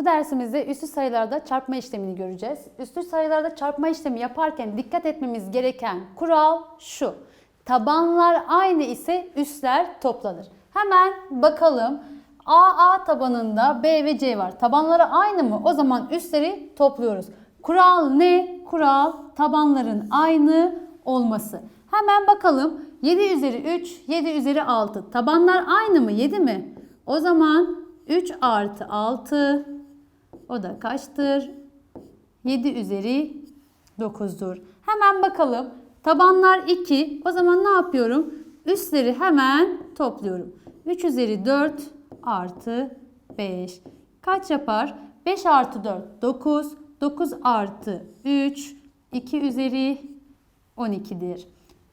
Bu dersimizde üstü sayılarda çarpma işlemini göreceğiz. Üstü sayılarda çarpma işlemi yaparken dikkat etmemiz gereken kural şu. Tabanlar aynı ise üstler toplanır. Hemen bakalım. AA tabanında B ve C var. Tabanları aynı mı? O zaman üstleri topluyoruz. Kural ne? Kural tabanların aynı olması. Hemen bakalım. 7 üzeri 3, 7 üzeri 6. Tabanlar aynı mı? 7 mi? O zaman 3 artı 6 o da kaçtır? 7 üzeri 9'dur. Hemen bakalım. Tabanlar 2. O zaman ne yapıyorum? Üstleri hemen topluyorum. 3 üzeri 4 artı 5. Kaç yapar? 5 artı 4 9. 9 artı 3 2 üzeri 12'dir.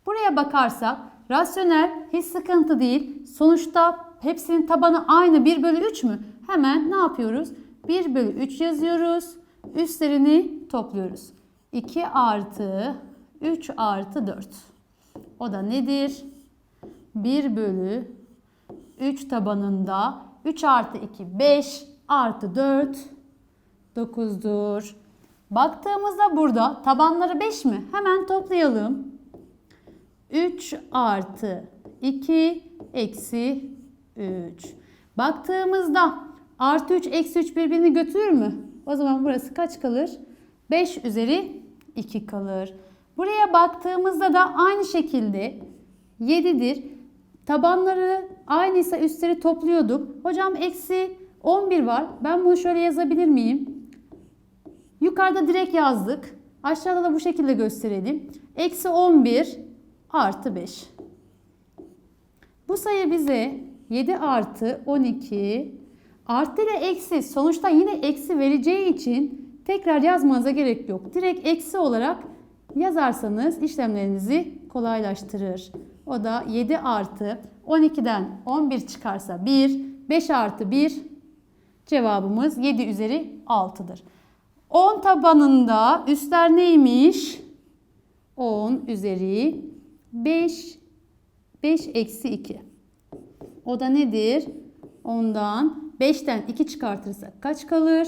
Buraya bakarsak rasyonel hiç sıkıntı değil. Sonuçta hepsinin tabanı aynı 1 bölü 3 mü? Hemen ne yapıyoruz? 1 bölü 3 yazıyoruz. Üstlerini topluyoruz. 2 artı 3 artı 4. O da nedir? 1 bölü 3 tabanında 3 artı 2 5 artı 4 9'dur. Baktığımızda burada tabanları 5 mi? Hemen toplayalım. 3 artı 2 eksi 3. Baktığımızda artı 3 eksi 3 birbirini götürür mü? O zaman burası kaç kalır? 5 üzeri 2 kalır. Buraya baktığımızda da aynı şekilde 7'dir. Tabanları aynıysa üstleri topluyorduk. Hocam eksi 11 var. Ben bunu şöyle yazabilir miyim? Yukarıda direkt yazdık. Aşağıda da bu şekilde gösterelim. Eksi 11 artı 5. Bu sayı bize 7 artı 12 artı ile eksi sonuçta yine eksi vereceği için tekrar yazmanıza gerek yok. Direkt eksi olarak yazarsanız işlemlerinizi kolaylaştırır. O da 7 artı 12'den 11 çıkarsa 1, 5 artı 1 cevabımız 7 üzeri 6'dır. 10 tabanında üstler neymiş? 10 üzeri 5 5 eksi 2. O da nedir? Ondan 5'ten 2 çıkartırsak kaç kalır?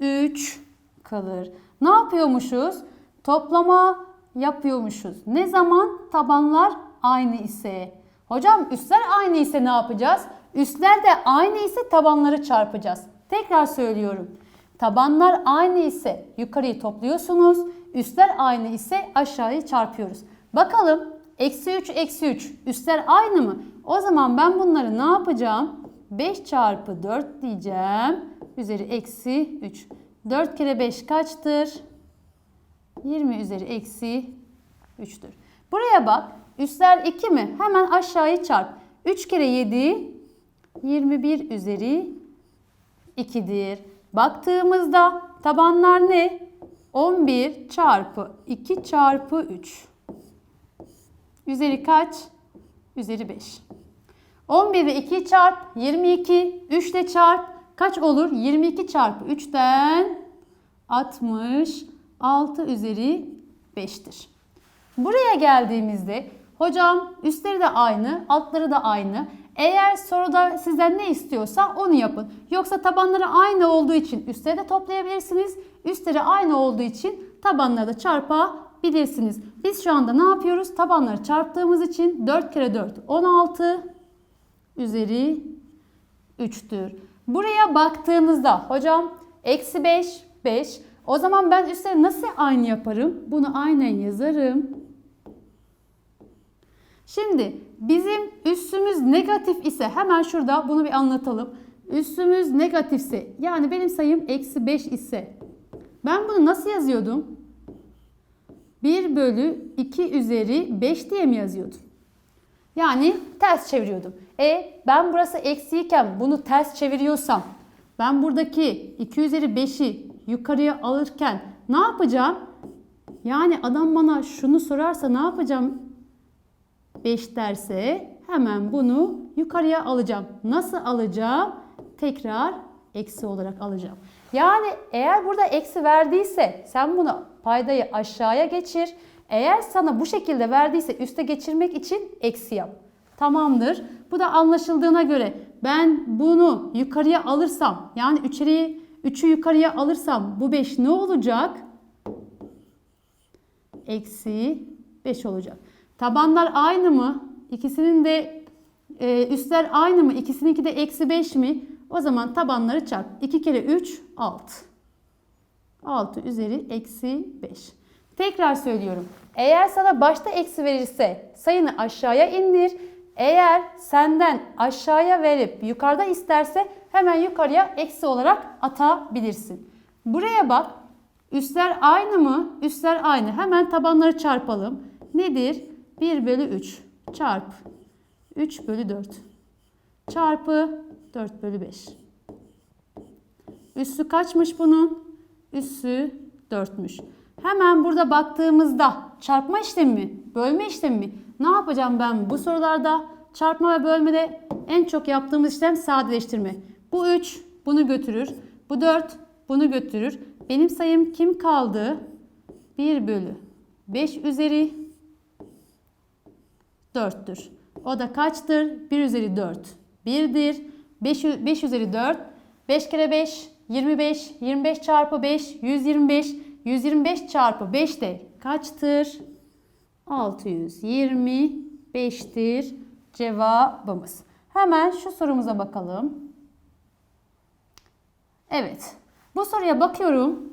3 kalır. Ne yapıyormuşuz? Toplama yapıyormuşuz. Ne zaman? Tabanlar aynı ise. Hocam üstler aynı ise ne yapacağız? Üstler de aynı ise tabanları çarpacağız. Tekrar söylüyorum. Tabanlar aynı ise yukarıyı topluyorsunuz. Üstler aynı ise aşağıyı çarpıyoruz. Bakalım eksi 3 eksi 3 üstler aynı mı? O zaman ben bunları ne yapacağım? 5 çarpı 4 diyeceğim. Üzeri eksi 3. 4 kere 5 kaçtır? 20 üzeri eksi 3'tür. Buraya bak. Üstler 2 mi? Hemen aşağıyı çarp. 3 kere 7 21 üzeri 2'dir. Baktığımızda tabanlar ne? 11 çarpı 2 çarpı 3. Üzeri kaç? Üzeri 5. 11 ve 2 çarp 22. 3 ile çarp kaç olur? 22 çarpı 3'ten 66 üzeri 5'tir. Buraya geldiğimizde hocam üstleri de aynı, altları da aynı. Eğer soruda sizden ne istiyorsa onu yapın. Yoksa tabanları aynı olduğu için üstleri de toplayabilirsiniz. Üstleri aynı olduğu için tabanları da çarpabilirsiniz. Biz şu anda ne yapıyoruz? Tabanları çarptığımız için 4 kere 4 16 üzeri 3'tür. Buraya baktığınızda hocam eksi 5 5 o zaman ben üstleri nasıl aynı yaparım? Bunu aynen yazarım. Şimdi bizim üssümüz negatif ise hemen şurada bunu bir anlatalım. Üssümüz negatifse yani benim sayım eksi 5 ise ben bunu nasıl yazıyordum? 1 bölü 2 üzeri 5 diye mi yazıyordum? Yani ters çeviriyordum. E ben burası eksiyken bunu ters çeviriyorsam ben buradaki 2 üzeri 5'i yukarıya alırken ne yapacağım? Yani adam bana şunu sorarsa ne yapacağım? 5 derse hemen bunu yukarıya alacağım. Nasıl alacağım? Tekrar eksi olarak alacağım. Yani eğer burada eksi verdiyse sen bunu paydayı aşağıya geçir. Eğer sana bu şekilde verdiyse üste geçirmek için eksi yap. Tamamdır. Bu da anlaşıldığına göre ben bunu yukarıya alırsam yani içeriye 3'ü yukarıya alırsam bu 5 ne olacak? Eksi 5 olacak. Tabanlar aynı mı? İkisinin de e, üstler aynı mı? İkisininki de eksi 5 mi? O zaman tabanları çarp. 2 kere 3 6. 6 üzeri eksi 5. Tekrar söylüyorum. Eğer sana başta eksi verirse sayını aşağıya indir. Eğer senden aşağıya verip yukarıda isterse hemen yukarıya eksi olarak atabilirsin. Buraya bak. Üstler aynı mı? Üstler aynı. Hemen tabanları çarpalım. Nedir? 1 bölü 3 çarp 3 bölü 4 çarpı 4 bölü 5. Üssü kaçmış bunun? Üssü 4'müş. Hemen burada baktığımızda çarpma işlemi mi? Bölme işlemi mi? Ne yapacağım ben bu sorularda? Çarpma ve bölmede en çok yaptığımız işlem sadeleştirme. Bu 3 bunu götürür. Bu 4 bunu götürür. Benim sayım kim kaldı? 1 bölü 5 üzeri 4'tür. O da kaçtır? 1 üzeri 4. 1'dir. 5, 5 üzeri 4. 5 kere 5 25. 25 çarpı 5 125. 125 çarpı 5 de kaçtır? 625'tir cevabımız. Hemen şu sorumuza bakalım. Evet. Bu soruya bakıyorum.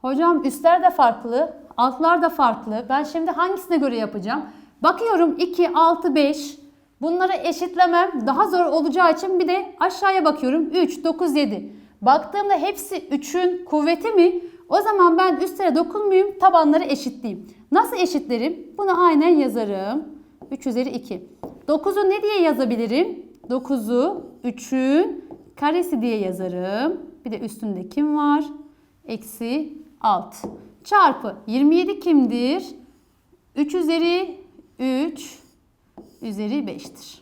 Hocam üstler de farklı, altlar da farklı. Ben şimdi hangisine göre yapacağım? Bakıyorum 2, 6, 5. Bunları eşitlemem daha zor olacağı için bir de aşağıya bakıyorum. 3, 9, 7. Baktığımda hepsi 3'ün kuvveti mi? O zaman ben üstlere dokunmayayım, tabanları eşitleyeyim. Nasıl eşitlerim? Bunu aynen yazarım. 3 üzeri 2. 9'u ne diye yazabilirim? 9'u 3'ün karesi diye yazarım. Bir de üstünde kim var? Eksi 6. Çarpı 27 kimdir? 3 üzeri 3 üzeri 5'tir.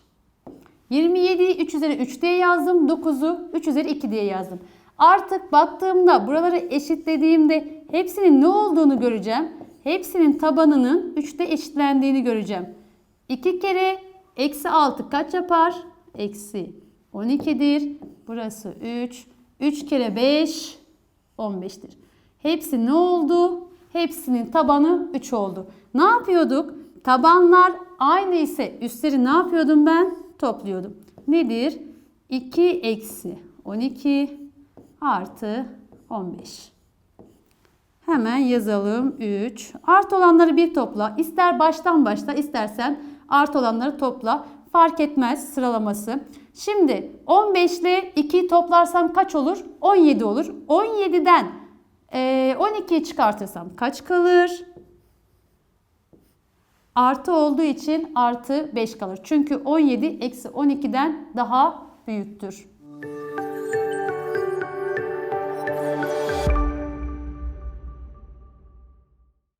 27'yi 3 üzeri 3 diye yazdım. 9'u 3 üzeri 2 diye yazdım. Artık baktığımda buraları eşitlediğimde hepsinin ne olduğunu göreceğim. Hepsinin tabanının 3'te eşitlendiğini göreceğim. 2 kere eksi 6 kaç yapar? Eksi 12'dir. Burası 3. 3 kere 5 15'tir. Hepsi ne oldu? Hepsinin tabanı 3 oldu. Ne yapıyorduk? Tabanlar aynı ise üstleri ne yapıyordum ben? Topluyordum. Nedir? 2 eksi 12 artı 15. Hemen yazalım 3. Artı olanları bir topla. İster baştan başla istersen artı olanları topla. Fark etmez sıralaması. Şimdi 15 ile 2'yi toplarsam kaç olur? 17 olur. 17'den e, 12'yi çıkartırsam kaç kalır? Artı olduğu için artı 5 kalır. Çünkü 17 eksi 12'den daha büyüktür.